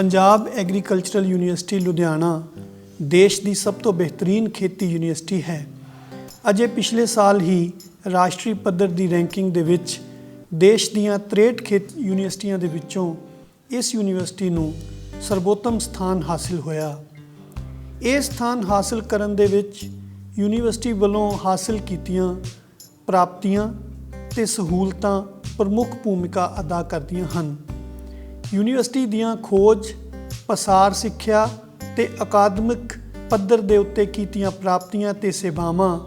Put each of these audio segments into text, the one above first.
Punjab agricultural university Ludhiana ਦੇਸ਼ ਦੀ ਸਭ ਤੋਂ ਬਿਹਤਰੀਨ ਖੇਤੀ ਯੂਨੀਵਰਸਿਟੀ ਹੈ। ਅਜੇ ਪਿਛਲੇ ਸਾਲ ਹੀ ਰਾਸ਼ਟਰੀ ਪੱਧਰ ਦੀ ਰੈਂਕਿੰਗ ਦੇ ਵਿੱਚ ਦੇਸ਼ ਦੀਆਂ 63 ਖੇਤ ਯੂਨੀਵਰਸਿਟੀਆਂ ਦੇ ਵਿੱਚੋਂ ਇਸ ਯੂਨੀਵਰਸਿਟੀ ਨੂੰ ਸਰਬੋਤਮ ਸਥਾਨ ਹਾਸਿਲ ਹੋਇਆ। ਇਹ ਸਥਾਨ ਹਾਸਲ ਕਰਨ ਦੇ ਵਿੱਚ ਯੂਨੀਵਰਸਿਟੀ ਵੱਲੋਂ ਹਾਸਲ ਕੀਤੀਆਂ ਪ੍ਰਾਪਤੀਆਂ ਤੇ ਸਹੂਲਤਾਂ ਪ੍ਰਮੁੱਖ ਭੂਮਿਕਾ ਅਦਾ ਕਰਦੀਆਂ ਹਨ। ਯੂਨੀਵਰਸਿਟੀ ਦੀਆਂ ਖੋਜ, ਪਸਾਰ ਸਿੱਖਿਆ ਤੇ ਅਕਾਦਮਿਕ ਪੱਧਰ ਦੇ ਉੱਤੇ ਕੀਤੀਆਂ ਪ੍ਰਾਪਤੀਆਂ ਤੇ ਸੇਵਾਵਾਂ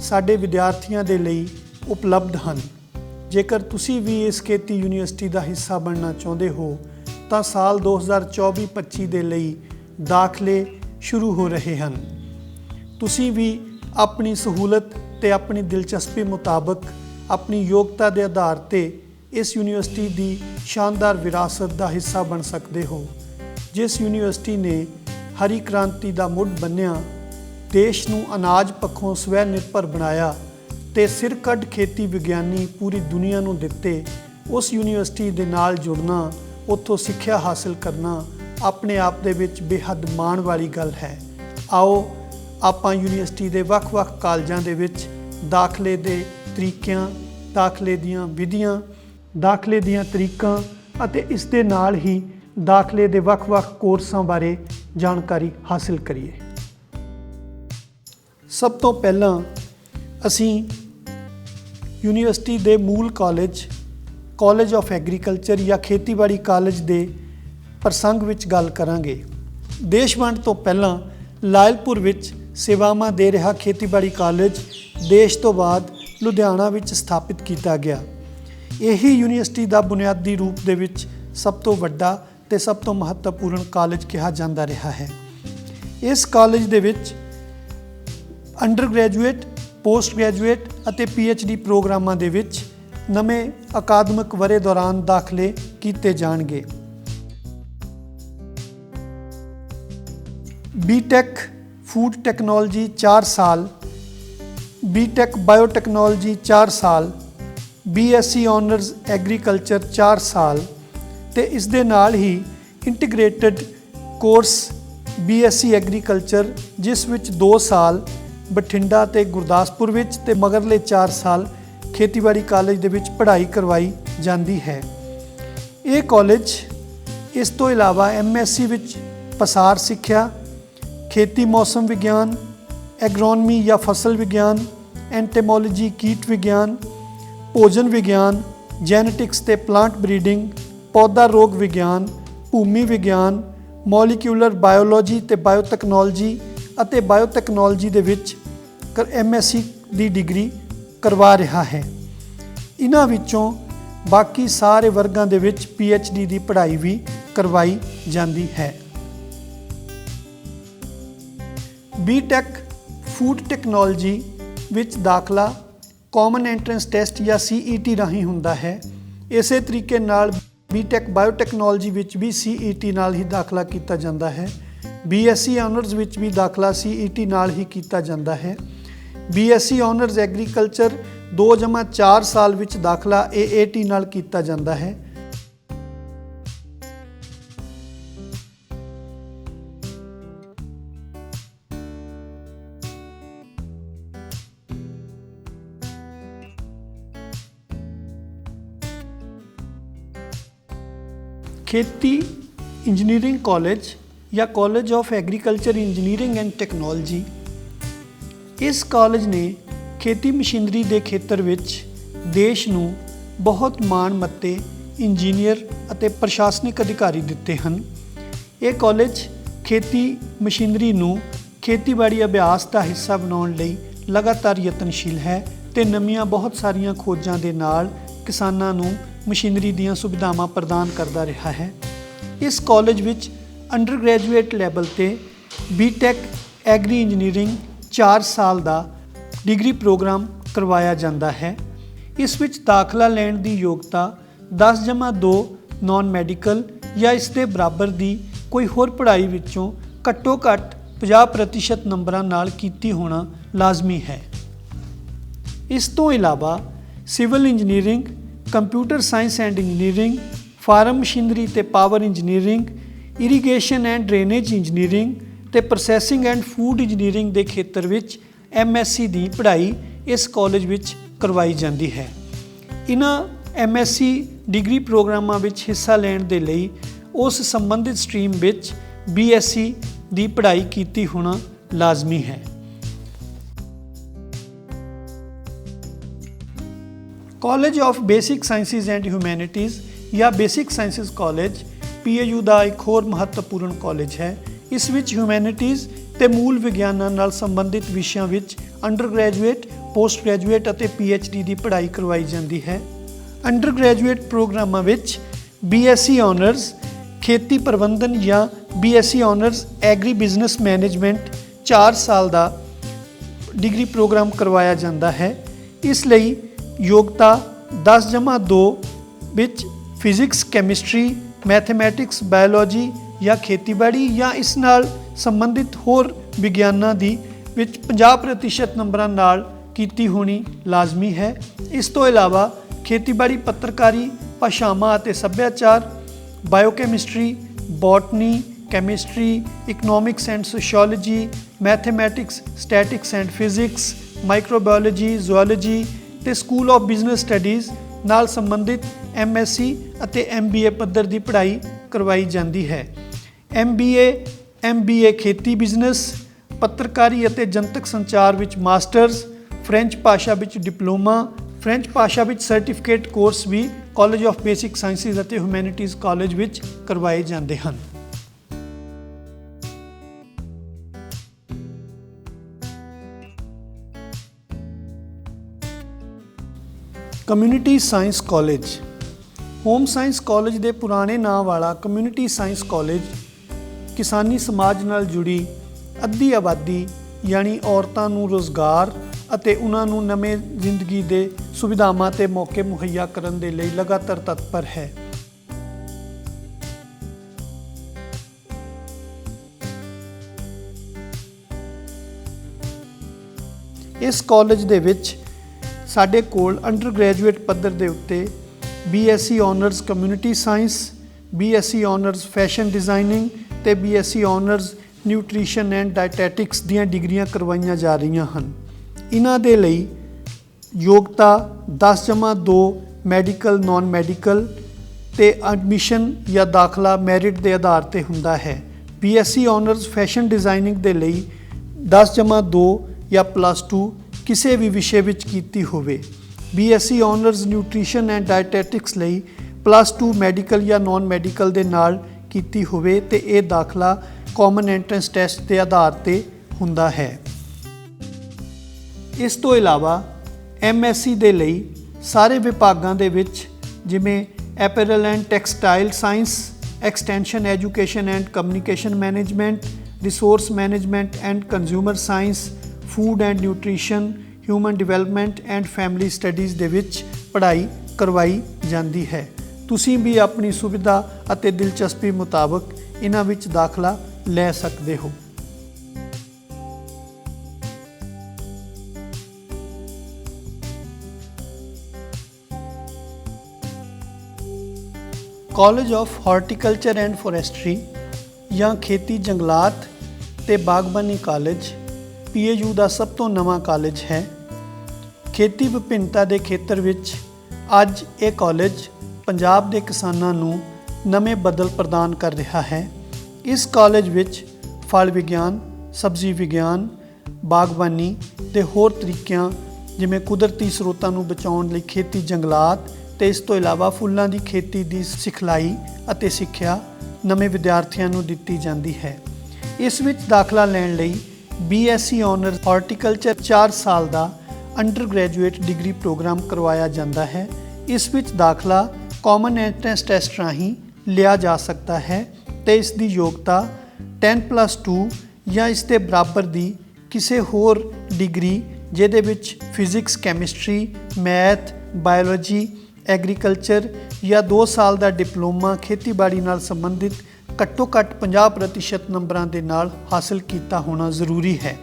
ਸਾਡੇ ਵਿਦਿਆਰਥੀਆਂ ਦੇ ਲਈ ਉਪਲਬਧ ਹਨ। ਜੇਕਰ ਤੁਸੀਂ ਵੀ ਇਸ ਖੇਤੀ ਯੂਨੀਵਰਸਿਟੀ ਦਾ ਹਿੱਸਾ ਬਣਨਾ ਚਾਹੁੰਦੇ ਹੋ, ਤਾਂ ਸਾਲ 2024-25 ਦੇ ਲਈ ਦਾਖਲੇ ਸ਼ੁਰੂ ਹੋ ਰਹੇ ਹਨ। ਤੁਸੀਂ ਵੀ ਆਪਣੀ ਸਹੂਲਤ ਤੇ ਆਪਣੀ ਦਿਲਚਸਪੀ ਮੁਤਾਬਕ ਆਪਣੀ ਯੋਗਤਾ ਦੇ ਆਧਾਰ ਤੇ ਇਸ ਯੂਨੀਵਰਸਿਟੀ ਦੀ ਸ਼ਾਨਦਾਰ ਵਿਰਾਸਤ ਦਾ ਹਿੱਸਾ ਬਣ ਸਕਦੇ ਹੋ। ਜਿਸ ਯੂਨੀਵਰਸਿਟੀ ਨੇ ਹਰੀ ਕ੍ਰਾਂਤੀ ਦਾ ਮੁੱਢ ਬੰਨਿਆ, ਦੇਸ਼ ਨੂੰ ਅਨਾਜ ਪੱਖੋਂ ਸਵੈ ਨਿਰਭਰ ਬਣਾਇਆ ਤੇ ਸਿਰ ਕੱਢ ਖੇਤੀ ਵਿਗਿਆਨੀ ਪੂਰੀ ਦੁਨੀਆ ਨੂੰ ਦਿੱਤੇ, ਉਸ ਯੂਨੀਵਰਸਿਟੀ ਦੇ ਨਾਲ ਜੁੜਨਾ, ਉੱਥੋਂ ਸਿੱਖਿਆ ਹਾਸਲ ਕਰਨਾ ਆਪਣੇ ਆਪ ਦੇ ਵਿੱਚ ਬੇਹੱਦ ਮਾਣ ਵਾਲੀ ਗੱਲ ਹੈ। ਆਓ, ਆਪਾਂ ਯੂਨੀਵਰਸਿਟੀ ਦੇ ਵੱਖ-ਵੱਖ ਕਾਲਜਾਂ ਦੇ ਵਿੱਚ ਦਾਖਲੇ ਦੇ ਤਰੀਕਿਆਂ, ਦਾਖਲੇ ਦੀਆਂ ਵਿਧੀਆਂ ਦਾਖਲੇ ਦੀਆਂ ਤਰੀਕਾਂ ਅਤੇ ਇਸ ਦੇ ਨਾਲ ਹੀ ਦਾਖਲੇ ਦੇ ਵੱਖ-ਵੱਖ ਕੋਰਸਾਂ ਬਾਰੇ ਜਾਣਕਾਰੀ ਹਾਸਲ ਕਰੀਏ। ਸਭ ਤੋਂ ਪਹਿਲਾਂ ਅਸੀਂ ਯੂਨੀਵਰਸਿਟੀ ਦੇ ਮੂਲ ਕਾਲਜ ਕਾਲਜ ਆਫ ਐਗਰੀਕਲਚਰ ਜਾਂ ਖੇਤੀਬਾੜੀ ਕਾਲਜ ਦੇ ਪ੍ਰਸੰਗ ਵਿੱਚ ਗੱਲ ਕਰਾਂਗੇ। ਦੇਸ਼ ਵੰਡ ਤੋਂ ਪਹਿਲਾਂ ਲਾਇਲਪੁਰ ਵਿੱਚ ਸੇਵਾਵਾਂ ਦੇ ਰਿਹਾ ਖੇਤੀਬਾੜੀ ਕਾਲਜ ਦੇਸ਼ ਤੋਂ ਬਾਅਦ ਲੁਧਿਆਣਾ ਵਿੱਚ ਸਥਾਪਿਤ ਕੀਤਾ ਗਿਆ। ਇਹੀ ਯੂਨੀਵਰਸਿਟੀ ਦਾ ਬੁਨਿਆਦੀ ਰੂਪ ਦੇ ਵਿੱਚ ਸਭ ਤੋਂ ਵੱਡਾ ਤੇ ਸਭ ਤੋਂ ਮਹੱਤਵਪੂਰਨ ਕਾਲਜ ਕਿਹਾ ਜਾਂਦਾ ਰਿਹਾ ਹੈ। ਇਸ ਕਾਲਜ ਦੇ ਵਿੱਚ ਅੰਡਰ ਗ੍ਰੈਜੂਏਟ ਪੋਸਟ ਗ੍ਰੈਜੂਏਟ ਅਤੇ ਡੀ ਪ੍ਰੋਗਰਾਮਾਂ ਦੇ ਵਿੱਚ ਨਵੇਂ ਅਕਾਦਮਿਕ ਵਰੇ ਦੌਰਾਨ ਦਾਖਲੇ ਕੀਤੇ ਜਾਣਗੇ। ਬੀਟੈਕ ਫੂਡ ਟੈਕਨੋਲੋਜੀ 4 ਸਾਲ ਬੀਟੈਕ ਬਾਇਓਟੈਕਨੋਲੋਜੀ 4 ਸਾਲ ਬੀਐਸਸੀ ਆਨਰਸ ਐਗਰੀਕਲਚਰ 4 ਸਾਲ ਤੇ ਇਸ ਦੇ ਨਾਲ ਹੀ ਇੰਟੀਗ੍ਰੇਟਿਡ ਕੋਰਸ ਬੀਐਸਸੀ ਐਗਰੀਕਲਚਰ ਜਿਸ ਵਿੱਚ 2 ਸਾਲ ਬਠਿੰਡਾ ਤੇ ਗੁਰਦਾਸਪੁਰ ਵਿੱਚ ਤੇ ਮਗਰਲੇ 4 ਸਾਲ ਖੇਤੀਬਾੜੀ ਕਾਲਜ ਦੇ ਵਿੱਚ ਪੜ੍ਹਾਈ ਕਰਵਾਈ ਜਾਂਦੀ ਹੈ। ਇਹ ਕਾਲਜ ਇਸ ਤੋਂ ਇਲਾਵਾ ਐਮਐਸਸੀ ਵਿੱਚ ਪਸਾਰ ਸਿੱਖਿਆ, ਖੇਤੀ ਮੌਸਮ ਵਿਗਿਆਨ, ਐਗਰੋਨਮੀ ਜਾਂ ਫਸਲ ਵਿਗਿਆਨ, ਐਂਟੇਮੋਲੋਜੀ, ਕੀਟ ਵਿਗਿਆਨ ਭੋਜਨ ਵਿਗਿਆਨ, ਜੈਨੇਟਿਕਸ ਤੇ ਪਲਾਂਟ ਬਰੀਡਿੰਗ ਪੌਦਾ ਰੋਗ ਵਿਗਿਆਨ, ਭੂਮੀ ਵਿਗਿਆਨ ਮੋਲੀਕਿਊਲਰ ਬਾਇਓਲੋਜੀ ਤੇ ਬਾਇਓਟੈਕਨੋਲੋਜੀ ਅਤੇ ਬਾਇਓਟੈਕਨੋਲੋਜੀ ਦੇ ਵਿੱਚ ਐਮਐਸਸੀ ਦੀ ਡਿਗਰੀ ਕਰਵਾ ਰਿਹਾ ਹੈ। ਇਹਨਾਂ ਵਿੱਚੋਂ ਬਾਕੀ ਸਾਰੇ ਵਰਗਾਂ ਦੇ ਵਿੱਚ ਡੀ ਦੀ ਪੜ੍ਹਾਈ ਵੀ ਕਰਵਾਈ ਜਾਂਦੀ ਹੈ। ਬੀਟੈਕ ਫੂਡ ਟੈਕਨੋਲੋਜੀ ਵਿੱਚ ਦਾਖਲਾ ਕਾਮਨ ਐਂਟਰੈਂਸ ਟੈਸਟ ਜਾਂ ਸੀਈਟੀ ਰਾਹੀਂ ਹੁੰਦਾ ਹੈ। ਇਸੇ ਤਰੀਕੇ ਨਾਲ ਬੀਟੈਕ ਬਾਇਓਟੈਕਨੋਲੋਜੀ ਵਿੱਚ ਵੀ ਸੀਈਟੀ ਨਾਲ ਹੀ ਦਾਖਲਾ ਕੀਤਾ ਜਾਂਦਾ ਹੈ। ਬੀਐਸਸੀ ਆਨਰਸ ਵਿੱਚ ਵੀ ਦਾਖਲਾ ਸੀਈਟੀ ਨਾਲ ਹੀ ਕੀਤਾ ਜਾਂਦਾ ਹੈ। ਬੀਐਸਸੀ ਆਨਰਸ ਐਗਰੀਕਲਚਰ 2/4 ਸਾਲ ਵਿੱਚ ਦਾਖਲਾ ਏਏਟੀ ਨਾਲ ਕੀਤਾ ਜਾਂਦਾ ਹੈ। ਖੇਤੀ, ਇੰਜੀਨੀਅਰਿੰਗ ਕਾਲਜ ਜਾਂ college of agriculture engineering and technology. ਇਸ ਕਾਲਜ ਨੇ ਖੇਤੀ ਮਸ਼ੀਨਰੀ ਦੇ ਖੇਤਰ ਵਿੱਚ ਦੇਸ਼ ਨੂੰ ਬਹੁਤ ਮਾਣ ਮੱਤੇ ਇੰਜੀਨੀਅਰ ਅਤੇ ਪ੍ਰਸ਼ਾਸਨਿਕ ਅਧਿਕਾਰੀ ਦਿੱਤੇ ਹਨ। ਇਹ ਕਾਲਜ ਖੇਤੀ ਮਸ਼ੀਨਰੀ ਨੂੰ ਖੇਤੀਬਾੜੀ ਅਭਿਆਸ ਦਾ ਹਿੱਸਾ ਬਣਾਉਣ ਲਈ ਲਗਾਤਾਰ ਯਤਨਸ਼ੀਲ ਹੈ ਤੇ ਨਵੀਆਂ ਬਹੁਤ ਸਾਰੀਆਂ ਖੋਜਾਂ ਦੇ ਨਾਲ ਕਿਸਾਨਾਂ ਨੂੰ ਮਸ਼ੀਨਰੀ ਦੀਆਂ ਸੁਵਿਧਾਵਾਂ ਪ੍ਰਦਾਨ ਕਰਦਾ ਰਿਹਾ ਹੈ। ਇਸ ਕਾਲਜ ਵਿੱਚ ਅੰਡਰਗ੍ਰੈਜੂਏਟ ਲੈਵਲ ਤੇ ਬੀਟੈਕ ਐਗਰੀ ਇੰਜੀਨੀਅਰਿੰਗ 4 ਸਾਲ ਦਾ ਡਿਗਰੀ ਪ੍ਰੋਗਰਾਮ ਕਰਵਾਇਆ ਜਾਂਦਾ ਹੈ। ਇਸ ਵਿੱਚ ਦਾਖਲਾ ਲੈਣ ਦੀ ਯੋਗਤਾ 10/2 ਨਾਨ ਮੈਡੀਕਲ ਜਾਂ ਇਸ ਦੇ ਬਰਾਬਰ ਦੀ ਕੋਈ ਹੋਰ ਪੜ੍ਹਾਈ ਵਿੱਚੋਂ ਘੱਟੋ ਘੱਟ 50% ਨੰਬਰਾਂ ਨਾਲ ਕੀਤੀ ਹੋਣਾ ਲਾਜ਼ਮੀ ਹੈ। ਇਸ ਤੋਂ ਇਲਾਵਾ civil engineering computer science and engineering, farm machinery ਤੇ power engineering, irrigation and drainage engineering ਤੇ ਪ੍ਰੋਸੈਸਿੰਗ ਐਂਡ ਫੂਡ ਇੰਜੀਨੀਅਰਿੰਗ ਦੇ ਖੇਤਰ ਵਿੱਚ ਐਮਐਸਸੀ ਦੀ ਪੜ੍ਹਾਈ ਇਸ ਕਾਲਜ ਵਿੱਚ ਕਰਵਾਈ ਜਾਂਦੀ ਹੈ। ਇਹਨਾਂ ਐਮਐਸਸੀ ਡਿਗਰੀ ਪ੍ਰੋਗਰਾਮਾਂ ਵਿੱਚ ਹਿੱਸਾ ਲੈਣ ਦੇ ਲਈ ਉਸ ਸੰਬੰਧਿਤ ਸਟਰੀਮ ਵਿੱਚ ਬੀਐਸਸੀ ਦੀ ਪੜ੍ਹਾਈ ਕੀਤੀ ਹੋਣਾ ਲਾਜ਼ਮੀ ਹੈ। College of basic sciences and humanities ਜਾਂ ਬੇਸਿਕ ਸਾਇੰਸਿਜ਼ ਕਾਲਜ ਪੀਏਯੂ ਦਾ ਇੱਕ ਹੋਰ ਮਹੱਤਵਪੂਰਨ ਕਾਲਜ ਹੈ। ਇਸ ਵਿੱਚ ਹਿਊਮੈਨਿਟੀਜ਼ ਤੇ ਮੂਲ ਵਿਗਿਆਨਾਂ ਨਾਲ ਸੰਬੰਧਿਤ ਵਿਸ਼ਿਆਂ ਵਿੱਚ ਅੰਡਰ ਗ੍ਰੈਜੂਏਟ ਪੋਸਟ ਗ੍ਰੈਜੂਏਟ ਅਤੇ ਪੀਐਚਡੀ ਦੀ ਪੜ੍ਹਾਈ ਕਰਵਾਈ ਜਾਂਦੀ ਹੈ। ਅੰਡਰ ਗ੍ਰੈਜੂਏਟ ਪ੍ਰੋਗਰਾਮਾਂ ਵਿੱਚ ਬੀਐਸਸੀ ਆਨਰਸ ਖੇਤੀ ਪ੍ਰਬੰਧਨ ਜਾਂ BSc honours agri business management 4 ਸਾਲ ਦਾ ਡਿਗਰੀ ਪ੍ਰੋਗਰਾਮ ਕਰਵਾਇਆ ਜਾਂਦਾ ਹੈ। ਇਸ ਲਈ ਯੋਗਤਾ 10 ਜਮਾ 2 ਵਿੱਚ ਫਿਜ਼ਿਕਸ, ਕੈਮਿਸਟਰੀ, ਮੈਥਮੈਟਿਕਸ, ਬਾਇਓਲੋਜੀ ਜਾਂ ਖੇਤੀਬਾੜੀ ਜਾਂ ਇਸ ਨਾਲ ਸੰਬੰਧਿਤ ਹੋਰ ਵਿਗਿਆਨਾਂ ਦੀ ਵਿੱਚ 50% ਨੰਬਰਾਂ ਨਾਲ ਕੀਤੀ ਹੋਣੀ ਲਾਜ਼ਮੀ ਹੈ। ਇਸ ਤੋਂ ਇਲਾਵਾ ਖੇਤੀਬਾੜੀ ਪੱਤਰਕਾਰੀ, ਭਾਸ਼ਾਵਾਂ ਅਤੇ ਸੱਭਿਆਚਾਰ, biochemistry, botany, chemistry, economics and sociology, mathematics, statics and physics, microbiology, zoology ਤੇ ਸਕੂਲ ਆਫ ਬਿਜ਼ਨਸ ਸਟੱਡੀਜ਼ ਨਾਲ ਸੰਬੰਧਿਤ ਐਮਐਸਸੀ ਅਤੇ ਐਮਬੀਏ ਪੱਧਰ ਦੀ ਪੜ੍ਹਾਈ ਕਰਵਾਈ ਜਾਂਦੀ ਹੈ। ਐਮਬੀਏ ਐਮਬੀਏ ਖੇਤੀ ਬਿਜ਼ਨਸ ਪੱਤਰਕਾਰੀ ਅਤੇ ਜਨਤਕ ਸੰਚਾਰ ਵਿੱਚ ਮਾਸਟਰਜ਼ ਫ੍ਰੈਂਚ ਭਾਸ਼ਾ ਵਿੱਚ ਡਿਪਲੋਮਾ ਫ੍ਰੈਂਚ ਭਾਸ਼ਾ ਵਿੱਚ ਸਰਟੀਫਿਕੇਟ ਕੋਰਸ ਵੀ ਕਾਲਜ ਆਫ ਬੇਸਿਕ ਸਾਇੰਸਿਜ਼ ਅਤੇ ਹਿਊਮੈਨਿਟੀਜ਼ ਕਾਲਜ ਵਿੱਚ ਕਰਵਾਏ ਜਾਂਦੇ ਹਨ। Community science college home science college ਦੇ ਪੁਰਾਣੇ ਨਾਂ ਵਾਲਾ ਕਮਿਊਨਿਟੀ ਸਾਇੰਸ ਕਾਲਜ ਕਿਸਾਨੀ ਸਮਾਜ ਨਾਲ ਜੁੜੀ, ਅੱਧੀ ਆਬਾਦੀ, ਯਾਨੀ ਔਰਤਾਂ ਨੂੰ ਰੋਜ਼ਗਾਰ ਅਤੇ ਉਹਨਾਂ ਨੂੰ ਨਵੇਂ ਜ਼ਿੰਦਗੀ ਦੇ ਸੁਵਿਧਾਵਾਂ ਤੇ ਮੌਕੇ ਮੁਹੱਈਆ ਕਰਨ ਦੇ ਲਈ ਲਗਾਤਾਰ ਤਤਪਰ ਹੈ। ਇਸ ਕਾਲਜ ਦੇ ਵਿੱਚ ਸਾਡੇ ਕੋਲ ਅੰਡਰ ਗ੍ਰੈਜੂਏਟ ਪੱਧਰ ਦੇ ਉੱਤੇ BSc honours community science BSc honours fashion designing ਤੇ BSc honours nutrition and dietetics ਦੀਆਂ ਡਿਗਰੀਆਂ ਕਰਵਾਈਆਂ ਜਾ ਰਹੀਆਂ ਹਨ। ਇਹਨਾਂ ਦੇ ਲਈ ਯੋਗਤਾ 10 ਜਮਾ 2 ਮੈਡੀਕਲ ਨਾਨ ਮੈਡੀਕਲ ਤੇ ਐਡਮਿਸ਼ਨ ਜਾਂ ਦਾਖਲਾ ਮੈਰਿਟ ਦੇ ਆਧਾਰ ਤੇ ਹੁੰਦਾ ਹੈ। ਬੀਐਸਸੀ ਆਨਰਸ ਫੈਸ਼ਨ ਡਿਜ਼ਾਈਨਿੰਗ ਦੇ ਲਈ 10 ਜਮਾ 2 ਜਾਂ ਪਲੱਸ 2 ਕਿਸੇ ਵੀ ਵਿਸ਼ੇ ਵਿੱਚ ਕੀਤੀ ਹੋਵੇ। BSc honours nutrition and dietetics ਲਈ ਪਲੱਸ 2 ਮੈਡੀਕਲ ਜਾਂ ਨਾਨ ਮੈਡੀਕਲ ਦੇ ਨਾਲ ਕੀਤੀ ਹੋਵੇ ਤੇ ਇਹ ਦਾਖਲਾ ਕਾਮਨ ਐਂਟਰੈਂਸ ਟੈਸਟ ਦੇ ਆਧਾਰ ਤੇ ਹੁੰਦਾ ਹੈ। ਇਸ ਤੋਂ ਇਲਾਵਾ ਐਮਐਸਸੀ ਦੇ ਲਈ ਸਾਰੇ ਵਿਭਾਗਾਂ ਦੇ ਵਿੱਚ ਜਿਵੇਂ apparel and textile science extension education and communication management resource management and consumer science food and nutrition, human development and family studies ਦੇ ਵਿੱਚ ਪੜ੍ਹਾਈ ਕਰਵਾਈ ਜਾਂਦੀ ਹੈ। ਤੁਸੀਂ ਵੀ ਆਪਣੀ ਸੁਵਿਧਾ ਅਤੇ ਦਿਲਚਸਪੀ ਮੁਤਾਬਕ ਇਹਨਾਂ ਵਿੱਚ ਦਾਖਲਾ ਲੈ ਸਕਦੇ ਹੋ। College of horticulture and forestry ਜਾਂ ਖੇਤੀ ਜੰਗਲਾਤ ਤੇ ਬਾਗਬਾਨੀ ਕਾਲਜ ਪੀਏਯੂ ਦਾ ਸਭ ਤੋਂ ਨਵਾਂ ਕਾਲਜ ਹੈ। ਖੇਤੀ ਵਿਭਿੰਨਤਾ ਦੇ ਖੇਤਰ ਵਿੱਚ ਅੱਜ ਇਹ ਕਾਲਜ ਪੰਜਾਬ ਦੇ ਕਿਸਾਨਾਂ ਨੂੰ ਨਵੇਂ ਬਦਲ ਪ੍ਰਦਾਨ ਕਰ ਰਿਹਾ ਹੈ। ਇਸ ਕਾਲਜ ਵਿੱਚ ਫਲ ਵਿਗਿਆਨ, ਸਬਜ਼ੀ ਵਿਗਿਆਨ, ਬਾਗਬਾਨੀ ਤੇ ਹੋਰ ਤਰੀਕਿਆਂ ਜਿਵੇਂ ਕੁਦਰਤੀ ਸਰੋਤਾਂ ਨੂੰ ਬਚਾਉਣ ਲਈ ਖੇਤੀ ਜੰਗਲਾਤ ਤੇ ਇਸ ਤੋਂ ਇਲਾਵਾ ਫੁੱਲਾਂ ਦੀ ਖੇਤੀ ਦੀ ਸਿਖਲਾਈ ਅਤੇ ਸਿੱਖਿਆ ਨਵੇਂ ਵਿਦਿਆਰਥੀਆਂ ਨੂੰ ਦਿੱਤੀ ਜਾਂਦੀ ਹੈ। ਇਸ ਵਿੱਚ ਦਾਖਲਾ ਲੈਣ ਲਈ ਬੀਐਸਸੀ ਆਨਰਸ ਹਾਰਟੀਕਲਚਰ 4 ਸਾਲ ਦਾ ਅੰਡਰ ਗ੍ਰੈਜੂਏਟ ਡਿਗਰੀ ਪ੍ਰੋਗਰਾਮ ਕਰਵਾਇਆ ਜਾਂਦਾ ਹੈ। ਇਸ ਵਿੱਚ ਦਾਖਲਾ ਕਾਮਨ ਐਂਟਰੈਂਸ ਟੈਸਟ ਰਾਹੀਂ ਲਿਆ ਜਾ ਸਕਦਾ ਹੈ ਤੇ ਇਸ ਦੀ ਯੋਗਤਾ 10+2 ਜਾਂ ਇਸ ਦੇ ਬਰਾਬਰ ਦੀ ਕਿਸੇ ਹੋਰ ਡਿਗਰੀ ਜਿਹਦੇ ਵਿੱਚ physics chemistry math biology agriculture ਜਾਂ 2 ਸਾਲ ਦਾ ਡਿਪਲੋਮਾ ਖੇਤੀਬਾੜੀ ਨਾਲ ਸੰਬੰਧਿਤ ਘੱਟੋ ਘੱਟ 50% ਨੰਬਰਾਂ ਦੇ ਨਾਲ ਹਾਸਲ ਕੀਤਾ ਹੋਣਾ ਜ਼ਰੂਰੀ ਹੈ।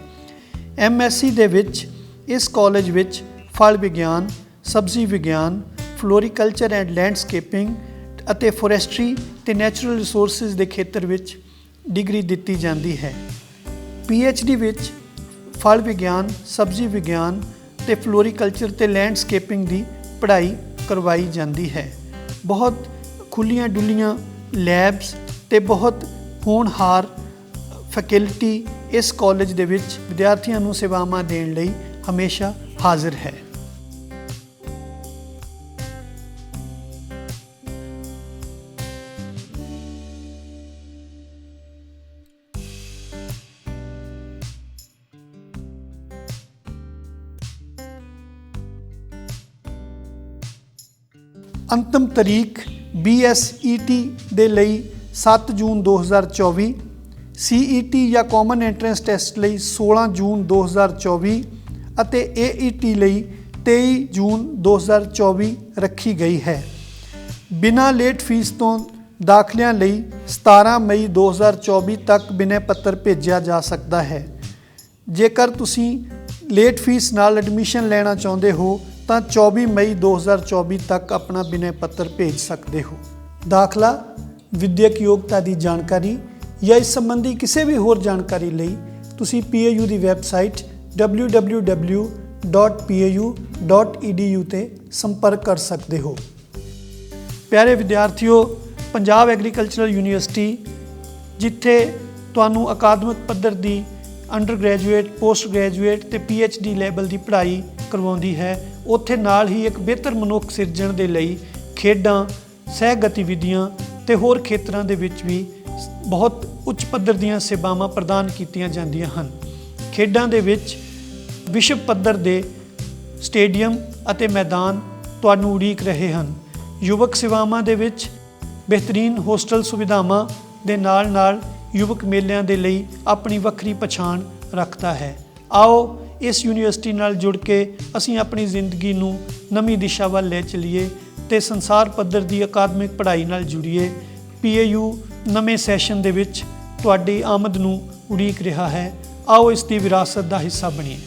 ਐਮਐਸਸੀ ਦੇ ਵਿੱਚ, ਇਸ ਕਾਲਜ ਵਿੱਚ ਫਲ ਵਿਗਿਆਨ, ਸਬਜ਼ੀ ਵਿਗਿਆਨ, ਫਲੋਰੀਕਲਚਰ ਐਂਡ ਲੈਂਡਸਕੇਪਿੰਗ ਅਤੇ ਫੋਰੈਸਟਰੀ ਤੇ ਨੈਚੁਰਲ ਰਿਸੋਰਸਸ ਦੇ ਖੇਤਰ ਵਿੱਚ ਡਿਗਰੀ ਦਿੱਤੀ ਜਾਂਦੀ ਹੈ। ਡੀ ਵਿੱਚ ਫਲ ਵਿਗਿਆਨ, ਸਬਜ਼ੀ ਵਿਗਿਆਨ ਤੇ ਫਲੋਰੀਕਲਚਰ ਤੇ ਲੈਂਡਸਕੇਪਿੰਗ ਦੀ ਪੜ੍ਹਾਈ ਕਰਵਾਈ ਜਾਂਦੀ ਹੈ। ਬਹੁਤ ਖੁੱਲੀਆਂ ਡੁੱਲੀਆਂ ਲੈਬਸ ਤੇ ਬਹੁਤ ਹੋਣਹਾਰ ਫੈਕਲਟੀ ਇਸ ਕਾਲਜ ਦੇ ਵਿੱਚ ਵਿਦਿਆਰਥੀਆਂ ਨੂੰ ਸੇਵਾਵਾਂ ਦੇਣ ਲਈ ਹਮੇਸ਼ਾ ਹਾਜ਼ਰ ਹੈ। ਅੰਤਮ ਤਾਰੀਖ BSET ਦੇ ਲਈ 7 ਜੂਨ 2024 CET ਜਾਂ ਕਾਮਨ ਐਂਟਰੈਂਸ ਟੈਸਟ ਲਈ 16 ਜੂਨ 2024 ਅਤੇ AET ਲਈ 23 ਜੂਨ 2024 ਰੱਖੀ ਗਈ ਹੈ। ਬਿਨਾਂ ਲੇਟ ਫੀਸ ਤੋਂ ਦਾਖਲਿਆਂ ਲਈ 17 ਮਈ 2024 ਤੱਕ ਬਿਨੈ ਪੱਤਰ ਭੇਜਿਆ ਜਾ ਸਕਦਾ ਹੈ। ਜੇਕਰ ਤੁਸੀਂ ਲੇਟ ਫੀਸ ਨਾਲ ਐਡਮਿਸ਼ਨ ਲੈਣਾ ਚਾਹੁੰਦੇ ਹੋ, ਤਾਂ 24 ਮਈ 2024 ਤੱਕ ਆਪਣਾ ਬਿਨੈ ਪੱਤਰ ਭੇਜ ਸਕਦੇ ਹੋ। ਦਾਖਲਾ ਵਿਦਿਅਕ ਯੋਗਤਾ ਦੀ ਜਾਣਕਾਰੀ ਜਾਂ ਇਸ ਸੰਬੰਧੀ ਕਿਸੇ ਵੀ ਹੋਰ ਜਾਣਕਾਰੀ ਲਈ ਤੁਸੀਂ PAU ਦੀ ਵੈਬਸਾਈਟ www.pau.edu ਤੇ ਸੰਪਰਕ ਕਰ ਸਕਦੇ ਹੋ। ਪਿਆਰੇ ਵਿਦਿਆਰਥੀਓ, ਪੰਜਾਬ ਐਗਰੀਕਲਚਰਲ ਯੂਨੀਵਰਸਿਟੀ ਜਿੱਥੇ ਤੁਹਾਨੂੰ ਅਕਾਦਮਿਕ ਪੱਧਰ ਦੀ ਅੰਡਰ ਗ੍ਰੈਜੂਏਟ ਪੋਸਟ ਗ੍ਰੈਜੂਏਟ ਤੇ ਡੀ ਲੈਵਲ ਦੀ ਪੜ੍ਹਾਈ ਕਰਵਾਉਂਦੀ ਹੈ, ਉੱਥੇ ਨਾਲ ਹੀ ਇੱਕ ਬਿਹਤਰ ਮਨੁੱਖ ਸਿਰਜਣ ਦੇ ਲਈ ਖੇਡਾਂ, ਸਹਿ ਗਤੀਵਿਧੀਆਂ ਤੇ ਹੋਰ ਖੇਤਰਾਂ ਦੇ ਵਿੱਚ ਵੀ ਬਹੁਤ ਉੱਚ ਪੱਧਰ ਦੀਆਂ ਸੇਵਾਵਾਂ ਪ੍ਰਦਾਨ ਕੀਤੀਆਂ ਜਾਂਦੀਆਂ ਹਨ। ਖੇਡਾਂ ਦੇ ਵਿੱਚ ਵਿਸ਼ਵ ਪੱਧਰ ਦੇ ਸਟੇਡੀਅਮ ਅਤੇ ਮੈਦਾਨ ਤੁਹਾਨੂੰ ਉਡੀਕ ਰਹੇ ਹਨ। ਯੁਵਕ ਸੇਵਾਵਾਂ ਦੇ ਵਿੱਚ ਬਿਹਤਰੀਨ ਹੋਸਟਲ ਸੁਵਿਧਾਵਾਂ ਦੇ ਨਾਲ-ਨਾਲ ਯੁਵਕ ਮੇਲਿਆਂ ਦੇ ਲਈ ਆਪਣੀ ਵੱਖਰੀ ਪਛਾਣ ਰੱਖਦਾ ਹੈ। ਆਓ ਇਸ ਯੂਨੀਵਰਸਿਟੀ ਨਾਲ ਜੁੜ ਕੇ ਅਸੀਂ ਆਪਣੀ ਜ਼ਿੰਦਗੀ ਨੂੰ ਨਵੀਂ ਦਿਸ਼ਾ ਵੱਲ ਲੈ ਚਲੀਏ। ਤੇ ਸੰਸਾਰ ਪੱਧਰ ਦੀ ਅਕਾਦਮਿਕ ਪੜ੍ਹਾਈ ਨਾਲ ਜੁੜੀਏ, ਪੀਏਯੂ ਨਵੇਂ ਸੈਸ਼ਨ ਦੇ ਵਿੱਚ ਤੁਹਾਡੀ ਆਮਦ ਨੂੰ ਉਡੀਕ ਰਿਹਾ ਹੈ। ਆਓ ਇਸ ਦੀ ਵਿਰਾਸਤ ਦਾ ਹਿੱਸਾ ਬਣੀਏ।